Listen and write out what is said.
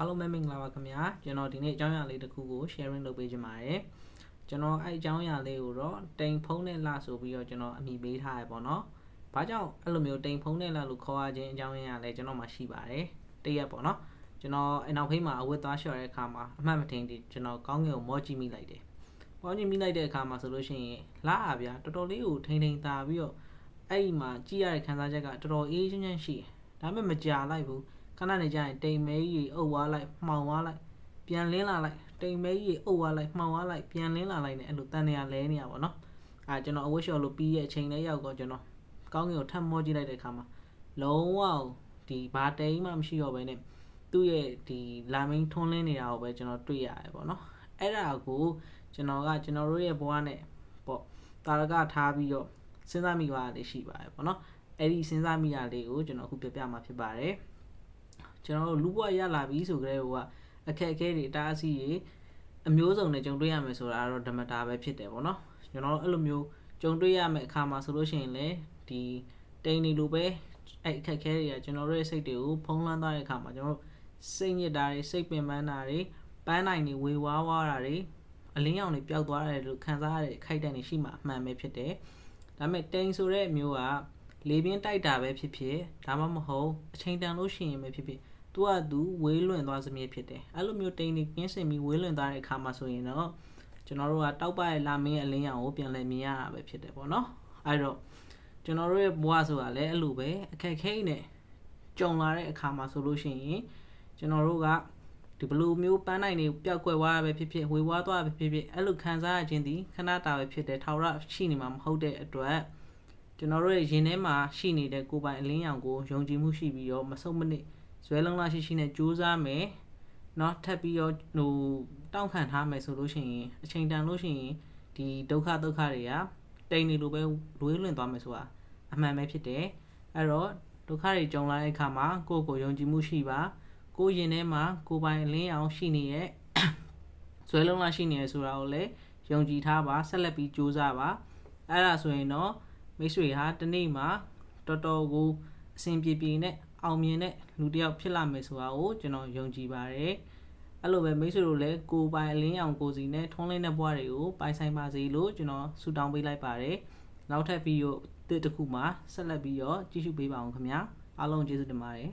အားလုံးပဲမင်္ဂလာပါခင်ဗျာကျွန်တော်ဒီနေ့အကြောင်းအရာလေးတစ်ခုကို sharing လုပ်ပေးချင်ပါတယ်ကျွန်တော်အဲ့အကြောင်းအရာလေးကိုတော့တိမ်ဖုံးနဲ့လှဆိုပြီးတော့ကျွန်တော်အမိပေးထားရပေါ့နော်ဘာကြောင့်အဲ့လိုမျိုးတိမ်ဖုံးနဲ့လှလို့ခေါ်ရခြင်းအကြောင်းအရာလဲကျွန်တော်မှရှိပါတယ်တရက်ပေါ့နော်ကျွန်တော်အနောက်ဖေးမှာအဝတ်သွားလျှော်တဲ့အခါမှာအမှတ်မထင်ဒီကျွန်တော်ကောင်းကင်ကိုမောကြည့်မိလိုက်တယ်မောကြည့်မိလိုက်တဲ့အခါမှာဆိုလို့ရှိရင်လှအားဗျာတော်တော်လေးကိုထိန်ထိန်သာပြီးတော့အဲ့ဒီမှာကြည့်ရတဲ့ခံစားချက်ကတော်တော်အေးချမ်းချမ်းရှိတယ်ဒါပေမဲ့မကြာလိုက်ဘူး ခဏနေကြရင်တိမ်မဲကြီးအုပ်သွားလိုက်မှောင်သွားလိုက်ပြန်လင်းလာလိုက်တိမ်မဲကြီးအုပ်သွားလိုက်မှောင်သွားလိုက်ပြန်လင်းလာလိုက်နဲ့အဲ့လိုတန်နေရလဲနေရပါတော့အဲကျွန်တော်အဝတ်လျှော်လို့ပြီးရဲ့အချိန်လေးရောက်တော့ကျွန်တော်ကောင်းကင်ကိုထပ်မောကြည့်လိုက်တဲ့အခါမှာလုံးဝဒီဘာတိမ်မှမရှိတော့ဘဲနဲ့သူ့ရဲ့ဒီလာမင်းထွန်းလင်းနေတာကိုပဲကျွန်တော်တွေ့ရတယ်ပေါ့နော်အဲ့ဒါကိုကျွန်တော်ကကျွန်တော်တို့ရဲ့ဘဝနဲ့ပေါ့တာရကထားပြီးတော့စဉ်းစားမိပါလေးရှိပါတယ်ပေါ့နော်အဲ့ဒီစဉ်းစားမိတာလေးကိုကျွန်တော်အခုပြပြမှာဖြစ်ပါတယ် ကျွန်တော်တို့လူ့ဘဝရလာပြီဆိုကြတဲ့ဟိုကအခက်အခဲတွေအတားအဆီးတွေအမျိုးစုံနဲ့ကြုံတွေ့ရမယ်ဆိုတာကတော့ဓမ္မတာပဲဖြစ်တယ်ပေါ့နော်ကျွန်တော်တို့အဲ့လိုမျိုးကြုံတွေ့ရမယ့်အခါမှာဆိုလို့ရှိရင်လေဒီတိန်နေလိုပဲအဲ့အခက်အခဲတွေကကျွန်တော်တို့ရဲ့စိတ်တွေကိုဖုံးလွှမ်းသွားတဲ့အခါမှာကျွန်တော်တို့စိတ်ညစ်တာတွေစိတ်ပင်ပန်းတာတွေပန်းနိုင်တွေဝေဝါးဝါတာတွေအလင်းရောင်တွေပျောက်သွားတယ်လို့ခံစားရတဲ့အခိုက်အတန့်တွေရှိမှအမှန်ပဲဖြစ်တယ်ဒါပေမဲ့တိန်ဆိုတဲ့မျိုးကလေပြင်းတိုက်တာပဲဖြစ်ဖြစ်ဒါမှမဟုတ်အချိန်တန်လို့ရှိရင်ပဲဖြစ်ဖြစ် သူကသူဝေးလွင့်သွားစမြဲဖြစ်တယ်အဲ့လိုမျိုးတိန်နေကင်းစင်ပြီးဝေးလွင့်သွားတဲ့အခါမှာဆိုရင်တော့ကျွန်တော်တို့ကတောက်ပရဲ့လာမင်းရဲ့အလင်းရောင်ကိုပြန်လည်မြင်ရတာပဲဖြစ်တယ်ပေါ့နော်အဲ့တော့ကျွန်တော်တို့ရဲ့ဘဝဆိုတာလည်းအဲ့လိုပဲအခက်ခဲနဲ့ကြုံလာတဲ့အခါမှာဆိုလို့ရှိရင်ကျွန်တော်တို့ကဒီဘလိုမျိုးပန်းနိုင်တွေပျောက်ကွယ်သွားတာပဲဖြစ်ဖြစ်ဝေဝါးသွားတာပဲဖြစ်ဖြစ်အဲ့လိုခံစားရခြင်းဒီခဏတာပဲဖြစ်တယ်ထောက်ရရှိနေမှာမဟုတ်တဲ့အတွက်ကျွန်တော်တို့ရဲ့ရင်ထဲမှာရှိနေတဲ့ကိုယ်ပိုင်အလင်းရောင်ကိုယုံကြည်မှုရှိပြီးတော့မဆုံးမနစ် ဇွဲလုံးလားရှိရှိနဲ့စူးစမ်းမယ်เนาะထပ်ပြီးတော့ဟိုတောင့်ခံထားမယ်ဆိုလို့ရှိရင်အချိန်တန်လို့ရှိရင်ဒီဒုက္ခဒုက္ခတွေကတိမ်နေလိုပဲလွေးလွင့်သွားမယ်ဆိုတာအမှန်ပဲဖြစ်တယ်အဲ့တော့ဒုက္ခတွေကြုံလာတဲ့အခါမှာကိုယ့်ကိုယ်ယုံကြည်မှုရှိပါကိုယ်ရင်ထဲမှာကိုယ်ပိုင်အလင်းအောင်ရှိနေတဲ့ ဇွဲလုံးလားရှိနေရဆိုတာကိုလည်းယုံကြည်ထားပါဆက်လက်ပြီးစူးစမ်းပါအဲ့ဒါဆိုရင်တော့မိတ်ဆွေဟာတနေ့မှာတော်တော်ကိုအဆင်ပြေပြေနဲ့ အောင်မြင်တဲ့လူတစ်ယောက်ဖြစ်လာမယ်ဆိုတာကိုကျွန်တော်ယုံကြည်ပါတယ်အဲ့လိုပဲမိတ်ဆွေတို့လည်းကိုယ်ပိုင်အလင်းရောင်ကိုယ်စီနဲ့ထုံးလင်းတဲ့ဘဝတွေကိုပိုင်ဆိုင်ပါစေလို့ကျွန်တော်ဆုတောင်းပေးလိုက်ပါတယ်နောက်ထပ်ဗီဒီယိုတစ်တစ်ခုမှာဆက်လက်ပြီးတော့ကြည့်ရှုပေးပါအောင်ခင်ဗျာအားလုံးကျေးဇူးတင်ပါတယ်